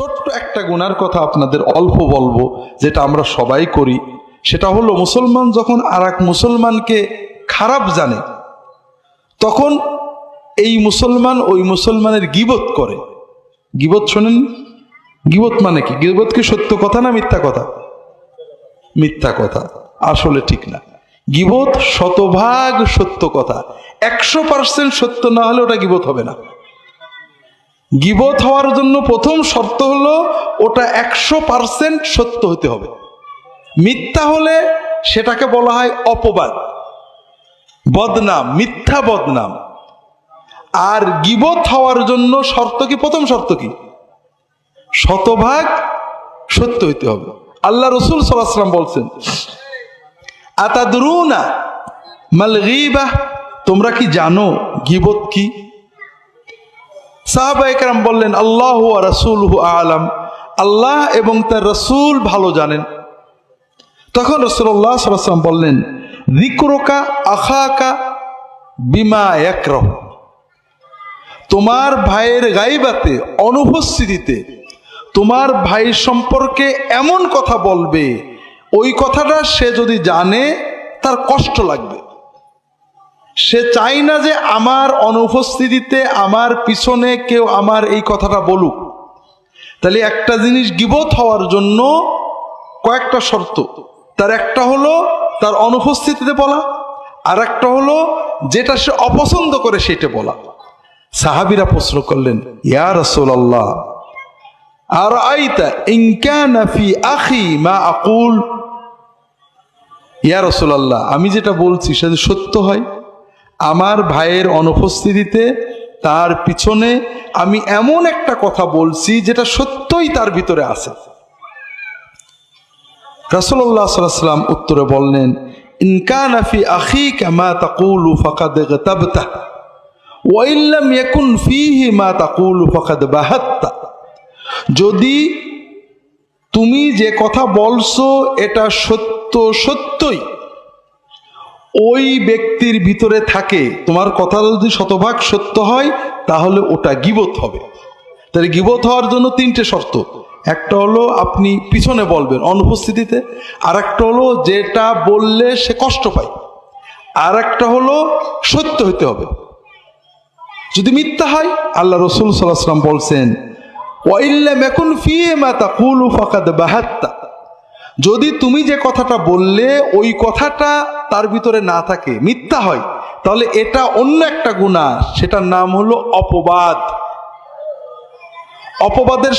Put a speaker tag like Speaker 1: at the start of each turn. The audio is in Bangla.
Speaker 1: ছোট্ট একটা গুনার কথা আপনাদের অল্প বলব, যেটা আমরা সবাই করি। সেটা হলো মুসলমান যখন আর মুসলমানকে খারাপ জানে, তখন এই মুসলমান ওই মুসলমানের গিবত করে। গিবত শোনেন? গিবত মানে কি? গিবত কি সত্য কথা না মিথ্যা কথা? মিথ্যা কথা। আসলে ঠিক না। গিবত শতভাগ সত্য কথা। একশো পার্সেন্ট সত্য না হলে ওটা গিবত হবে না। গিবত হওয়ার জন্য প্রথম শর্ত হলো ওটা একশো পার্সেন্ট সত্য হতে হবে। মিথ্যা হলে সেটাকে বলা হয় অপবাদ। বদনাম, মিথ্যা বদনাম। আর গিবত হওয়ার জন্য শর্ত কি? প্রথম শর্ত কি? শতভাগ সত্য হইতে হবে। আল্লাহ রসুল সাল্লাম বলছেন, আতাদরুনা মাল গিবাহ তোমরা কি জানো গিবত কি? সাহাবা একরাম বললেন, আল্লাহ রসুল আলাম। আল্লাহ এবং তার রসুল ভালো জানেন। তখন রসুল্লাহ সাল্লাম বললেন দিক্রোকা আখাকা বিমা একরহ তোমার ভাইয়ের গাইবাতে, অনুপস্থিতিতে তোমার ভাই সম্পর্কে এমন কথা বলবে, ওই কথাটা সে যদি জানে, তার কষ্ট লাগবে। সে চাই না যে আমার অনুপস্থিতিতে আমার পিছনে কেউ আমার এই কথাটা বলুক। তাহলে একটা জিনিস গিবত হওয়ার জন্য কয়েকটা শর্ত। তার একটা হলো তার অনুপস্থিতিতে বলা আর একটা হলো যেটা সে অপছন্দ করে সেটা বলা। সাহাবিরা প্রশ্ন করলেন, ইয়া রসোল্লাহ আর আইতা ইনকানাফি আখি মা আকুল? ইয়া রসোল্লাহ আমি যেটা বলছি সেটা সত্য হয়? আমার ভাইয়ের অনুপস্থিতিতে তার পিছনে আমি এমন একটা কথা বলছি যেটা সত্যই তার ভিতরে আছে। রাসুল্লাহ সাল্লাম উত্তরে বললেন ইনকানাফি আখি কামা তাকুলু ফাকাদ গতাবতা ওয়াইল্লাম ইয়াকুন ফিহি মা তাকুলু ফাকাদ বাহাত্তা। যদি তুমি যে কথা বলছো, এটা সত্য সত্যই ওই ব্যক্তির ভিতরে থাকে, তোমার কথা যদি শতভাগ সত্য হয়, তাহলে ওটা গিবত হবে। তাহলে গিবত হওয়ার জন্য তিনটে শর্ত। একটা হলো আপনি পিছনে বলবেন অনুপস্থিতিতে আর একটা হলো যেটা বললে সে কষ্ট পায়। আর একটা হলো সত্য হইতে হবে। যদি মিথ্যা হয়, আল্লাহ রসুল সাল্লাম বলছেন, ওয়াইল্লাম এখন ফিয়ে মাতা কুলু ফাকাদ বাহাত্তা। যদি তুমি যে কথাটা বললে, ওই কথাটা তার ভিতরে না থাকে, মিথ্যা হয়, তাহলে এটা অন্য একটা গুণা সেটার নাম হলো অপবাদ। অপবাদের